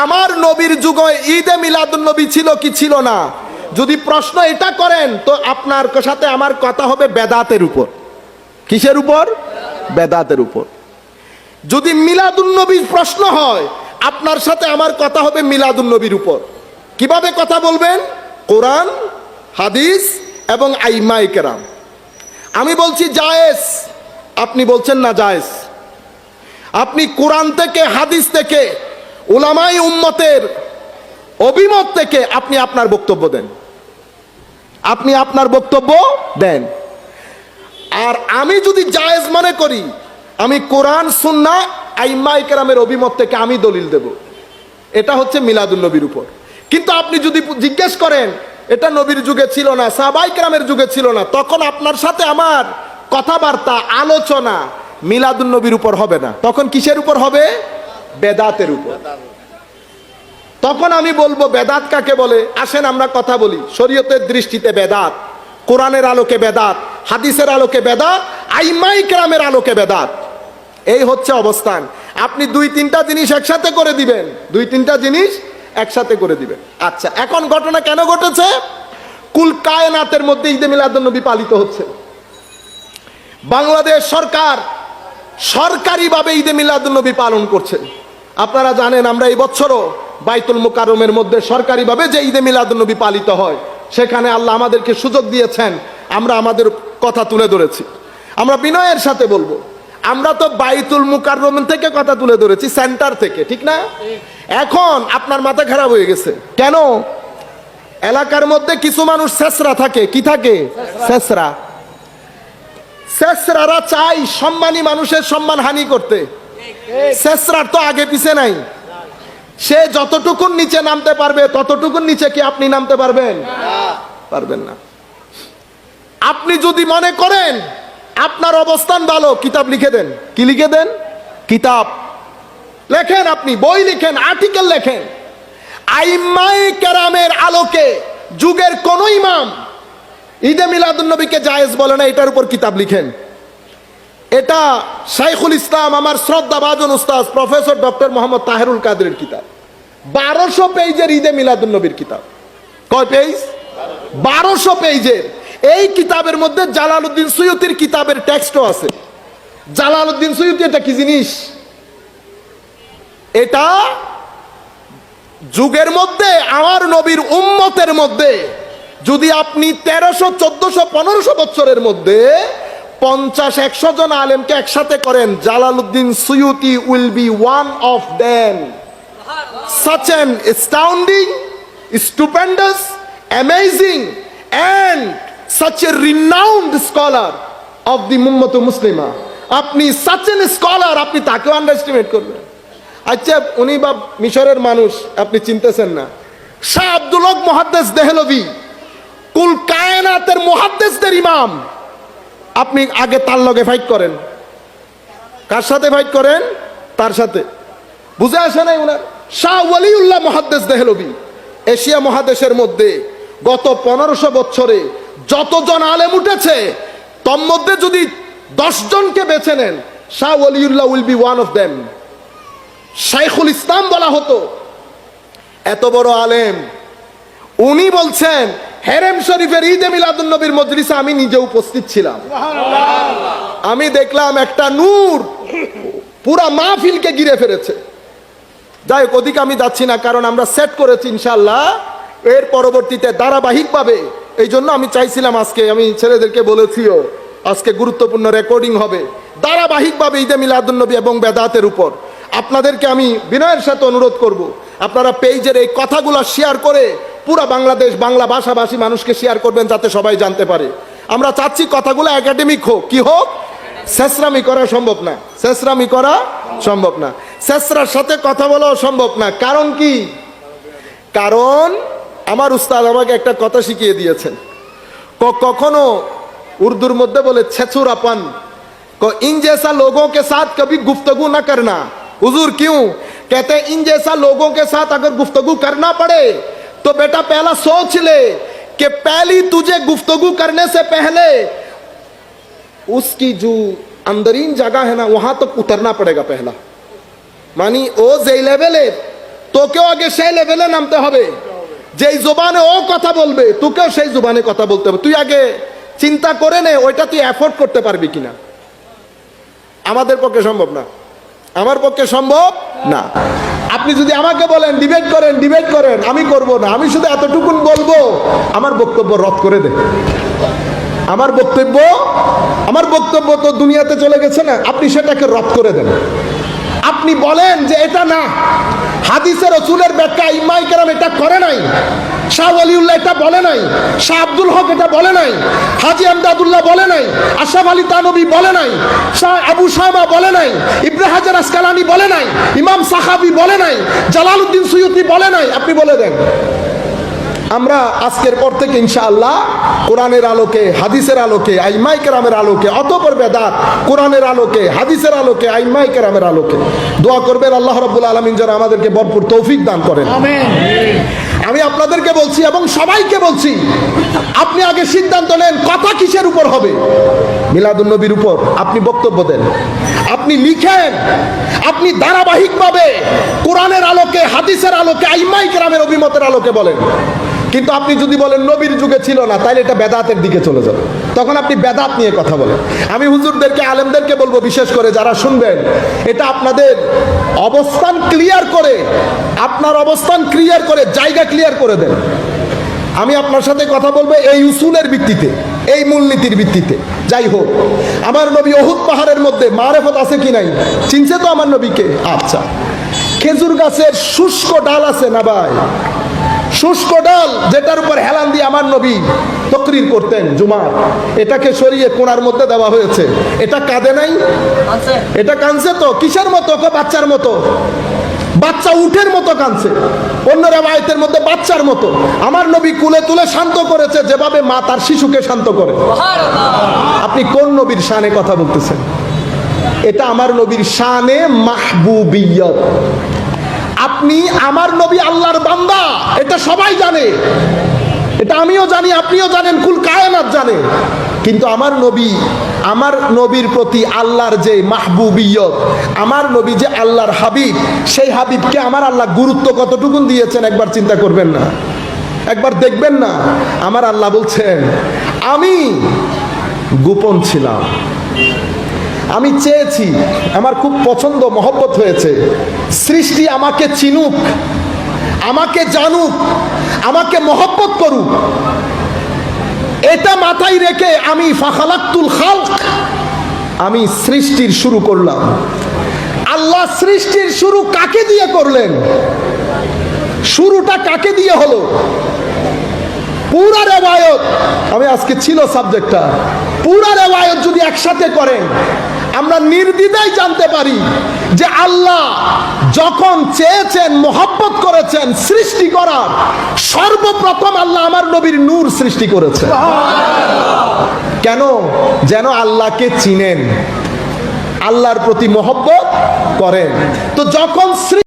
আমার নবীর যুগে ঈদে মিলাদুন নবী ছিল কি ছিল না? যদি প্রশ্ন এটা করেন, তো আপনার সাথে আমার কথা হবে বেদাতের উপর। কিসের উপর? বেদাতের উপর। যদি মিলাদুন নবীর প্রশ্ন হয়, আপনার সাথে আমার কথা হবে মিলাদুন নবীর উপর। কীভাবে কথা বলবেন? কোরআন, হাদিস এবং আইমাই কেরাম। আমি বলছি জায়েজ। আপনি বলছেন না জায়েজ। আপনি কোরআন থেকে, হাদিস থেকে উলামাই উম্মতের অভিমত থেকে আপনি আপনার বক্তব্য দেন। আপনি আপনার বক্তব্য দেন। আর আমি যদি জায়েজ মনে করি, আমি কোরআন, সুন্না আইমাই কেরামের অভিমত থেকে আমি দলিল দেব। এটা হচ্ছে মিলাদুল নবীর উপর। কিন্তু আপনি যদি জিজ্ঞেস করেন, এটা নবীর যুগে ছিল না সাবাই কেরামের যুগে ছিল না, তখন আপনার সাথে আমার কথাবার্তা, আলোচনা মিলাদুল নবীর উপর হবে না। তখন কিসের উপর হবে? বেদাতের উপর। তখন আমি বলব, বেদাত কাকে বলে? আসেন আমরা কথা বলি। শরীয়তের দৃষ্টিতে বেদাত, কোরআনের আলোকে বেদাত, হাদিসের আলোকে বেদাত, আইমাই কেরামের আলোকে বেদাত। এই হচ্ছে অবস্থান। আপনি দুই তিনটা জিনিস একসাথে করে দিবেন। দুই তিনটা জিনিস একসাথে করে দিবেন। আচ্ছা এখন ঘটনা কেন ঘটেছে? কুল কায়নাতের মধ্যে ঈদে মিলাদুন্নবী পালিত হচ্ছে। বাংলাদেশ সরকার সরকারিভাবে ঈদে মিলাদুন্নবী পালন করছে। আপনারা জানেন আমরা এই বছরও বাইতুল মুকাররমের মধ্যে সরকারিভাবে যে ঈদে মিলাদুন্নবী পালিত হয় সেখানে আল্লাহ আমাদেরকে সুযোগ দিয়েছেন আমরা আমাদের কথা তুলে ধরেছি। আমরা বিনয়ের সাথে বলব আমরা তো বাইতুল মুকাররম থেকে কথা তুলে ধরেছি সেন্টার থেকে ঠিক না? এখন আপনার মাথা খারাপ হয়ে গেছে। কেন? এলাকার মধ্যে কিছু মানুষ শেষরা থাকে কি থাকে? শেষরা। শেষরারা চাই সম্মানী মানুষের সম্মান হানি করতে। শেষরার তো আগে পিছে নাই। সে নিচে নামতে পারবে নিচে কি আপনি নামতে পারবেন? পারবেন না। আপনি যদি মনে করেন আপনার অবস্থান ভালো, কিতাব লিখে দেন। কি লিখে দেন? কিতাব। লেখেন আপনি, বই লিখেন, আর্টিকেল লেখেন। আইমাই কেরামের আলোকে যুগের কোন ইমাম ঈদে মিলাদুন্নবীকে জায়েজ বলে না, এটার উপর কিতাব লিখেন। এটা শাইখুল ইসলাম আমার শ্রদ্ধা বাজন উস্তাদ, প্রফেসর ডক্টর মোহাম্মদ তাহেরুল কাদের কিতাব। বারোশো পেজের ঈদে মিলাদুন্নবীর কিতাব। কয় পেজ? বারোশো পেজের। এই কিতাবের মধ্যে জালালউদ্দিন সৈয়দির কিতাবের টেক্সটও আছে। জালালউদ্দিন সৈয়দি এটা কি জিনিস? এটা যুগের মধ্যে, আমার নবীর উম্মতের মধ্যে, যদি আপনি তেরোশো, চোদ্দশো, পনেরোশো বছরের মধ্যে পঞ্চাশ একশো জন আলেমকে একসাথে করেন। Jalaluddin Suyuti will be one of them. Such an astounding, stupendous, amazing, and such a renowned scholar of the Mummat Muslima. আপনি such an scholar আপনি তাকেও আন্ডারস্টিমেট করবেন। আচ্ছা উনি বা মিশরের মানুষ আপনি চিনতেছেন না। শাহ আব্দুল হক মহাদ্দেস দেহলভি কুল কায়নাতের মহাদ্দেসদের ইমাম। আপনি আগে তার লগে ফাইট করেন। কার সাথে ফাইট করেন? তার সাথে। বুঝে আসে নাই ওনার শাহ ওয়ালিউল্লাহ দেহলবি এশিয়া মহাদেশের মধ্যে গত পনেরোশো বছরে যতজন আলেম উঠেছে, তোর মধ্যে যদি জনকে বেছে নেন, Shah Waliullah will be one of them. শাইখুল ইসলাম বলা হতো, এত বড় আলেম, উনি বলছেন হেরেম শরীফের ঈদে মিলাদুন নবীর মজলিসে আমি নিজে উপস্থিত ছিলাম। আমি দেখলাম একটা নূর পুরা মাহফিলকে ঘিরে ফেলেছে। যাই হোক ওদিকে আমি যাচ্ছি না কারণ আমরা সেট করেছি ইনশাল্লাহ এর পরবর্তীতে ধারাবাহিকভাবে এই জন্য আমি চাইছিলাম আজকে আমি ছেলেদেরকে বলেছিও আজকে গুরুত্বপূর্ণ রেকর্ডিং হবে। ধারাবাহিকভাবে ঈদে মিলাদুন্নবী এবং বেদাতের উপর। আপনাদেরকে আমি বিনয়ের সাথে অনুরোধ করব আপনারা পেজের এই কথাগুলো শেয়ার করে পুরা বাংলাদেশ বাংলা ভাষাভাষী মানুষকে শেয়ার করবেন যাতে সবাই জানতে পারে আমরা চাচ্ছি কথাগুলো একাডেমিক হোক কি হোক শেষরামি করা সম্ভব না শেষরামি করা সম্ভব না শেষরার সাথে কথা বলাও সম্ভব না কারণ কি কারণ আমার উস্তাদ আমাকে একটা কথা শিখিয়ে দিয়েছেন ক- কখনো উর্দুর মধ্যে বলে ছেচুরাপন को इन जैसा लोगों के साथ कभी गुफ्तगु न करना हुजूर क्यों कहते हैं इन जैसा लोगों के साथ अगर गुफ्तगु करना पड़े तो बेटा पहला सोच ले कि पहली तुझे गुफ्तगु करने से पहले उसकी जो अंदरीन जगह है ना वहां तक उतरना पड़ेगा पहला मानी ও যেই লেভেলের তোকেও আগে সেই লেভেলে নামতে হবে যেই জোবানে ও কথা বলবে তোকেও সেই জোবানে কথা বলতে হবে তুই আগে চিন্তা করে নে ওইটা তুই অ্যাফোর্ড করতে পারবি কিনা আমাদের পক্ষে সম্ভব না আমার পক্ষে সম্ভব? না। আপনি যদি আমাকে বলেন, ডিবেট করেন ডিবেট করেন, আমি করব না, আমি শুধু এতটুকুন বলব, আমার বক্তব্য রদ করে দে। আমার বক্তব্য আমার বক্তব্য তো দুনিয়াতে চলে গেছে না, আপনি সেটাকে রদ করে দেন। আপনি বলেন যে এটা না। হাদিসের রসুলের ব্যাখ্যা ইমাই কেরাম এটা করে নাই। শাহ আলিউল্লাহ এটা বলে নাই। শাহ আব্দুল হক এটা বলে নাই। হাজি আমদাদুল্লাহ বলে নাই। আশাফ আলী তানবী বলে নাই। শাহ আবু শাহমা বলে নাই। ইব্রাহাজার হাজার আসকালানি বলে নাই। ইমাম সাহাবি বলে নাই। জালালউদ্দিন সৈয়দি বলে নাই। আপনি বলে দেন। আমরা আজকের পর থেকে ইনশাআল্লাহ কোরআনের আলোকে হাদিসের আলোকে আইমাই কেরামের আলোকে অতপর বেদাত কোরআনের আলোকে হাদিসের আলোকে আইমাই কেরামের আলোকে দোয়া করবেন আল্লাহ রাব্বুল আলামিন যেন আমাদেরকে ভরপুর তৌফিক দান করেন। আমি আপনাদেরকে বলছি এবং সবাইকে বলছি আপনি আগে সিদ্ধান্ত নেন কথা কিসের উপর হবে। মিলাদুন নবীর উপর আপনি বক্তব্য দেন। আপনি লিখেন আপনি ধারাবাহিকভাবে কোরআনের আলোকে হাদিসের আলোকে আইমাই কেরামের অভিমতের আলোকে বলেন। কিন্তু আপনি যদি বলেন নবীর যুগে ছিল না তাহলে এটা বেদাতের দিকে চলে যাবে। তখন আপনি বেদাত নিয়ে কথা বলেন। আমি হুজুরদেরকে, আলেমদেরকে বলব বিশেষ করে যারা শুনবেন, এটা আপনাদের অবস্থান ক্লিয়ার করে, আপনার অবস্থান ক্লিয়ার করে, জায়গা ক্লিয়ার করে দেন। আমি আপনার সাথে কথা বলব এই উসুলের ভিত্তিতে, এই মূলনীতির ভিত্তিতে। যাই হোক, আমার নবী অহুদ পাহাড়ের মধ্যে মারেফত আছে কি নাই? চিনছে তো আমার নবীকে? আচ্ছা। খেজুর গাছের শুষ্ক ডাল আছে না ভাই? শুষ্ক ডাল যেটার উপর হেলান দিয়ে আমার নবী তকরির করতেন জুমার। এটাকে সরিয়ে কোনার মধ্যে দেওয়া হয়েছে। এটা কাঁদে নাই? এটা কাঁদছে তো? কিসের মতো? বাচ্চার মতো? বাচ্চা উঠের মতো কাঁদছে। অন্য রেবায়তের মধ্যে বাচ্চার মতো। আমার নবী কুলে তুলে শান্ত করেছে যেভাবে মা তার শিশুকে শান্ত করে। আপনি কোন নবীর শানে কথা বলতেছেন? এটা আমার নবীর শানে মাহবুবিয়ত। আপনি আমার নবী আল্লাহর বান্দা। এটা সবাই জানে। এটা আমিও জানি, আপনিও জানেন, কুল কায়নাত জানে। কিন্তু আমার নবী, আমার নবীর প্রতি আল্লাহর যে মাহবুবিয়ত, আমার নবী যে আল্লাহর হাবিব, সেই হাবিবকে আমার আল্লাহ গুরুত্ব কতটুকুন দিয়েছেন একবার চিন্তা করবেন না। একবার দেখবেন না, আমার আল্লাহ বলছেন, আমি গোপন ছিলাম। আমি চেয়েছি, আমার খুব পছন্দ, মহব্বত হয়েছে। সৃষ্টি আমাকে চিনুক, আমাকে জানুক, আমাকে মহব্বত করুক। এটা মাথায় রেখে আমি ফাখালাক্তুল খালক, আমি সৃষ্টির শুরু করলাম। আল্লাহ সৃষ্টির শুরু কাকে দিয়ে করলেন? শুরুটা কাকে দিয়ে হলো? পুরা রেবায়ত আমি আজকে ছিল সাবজেক্টটা পুরা রেবায়ত যদি একসাথে করেন আমরা নির্দ্বিধায় জানতে পারি যে আল্লাহ যখন চেয়েছেন, মোহাব্বত করেছেন সৃষ্টি করার, সর্বপ্রথম আল্লাহ আমার নবীর নূর সৃষ্টি করেছে কেন? যেন আল্লাহকে চিনেন, আল্লাহর প্রতি মোহব্বত করেন। তো যখন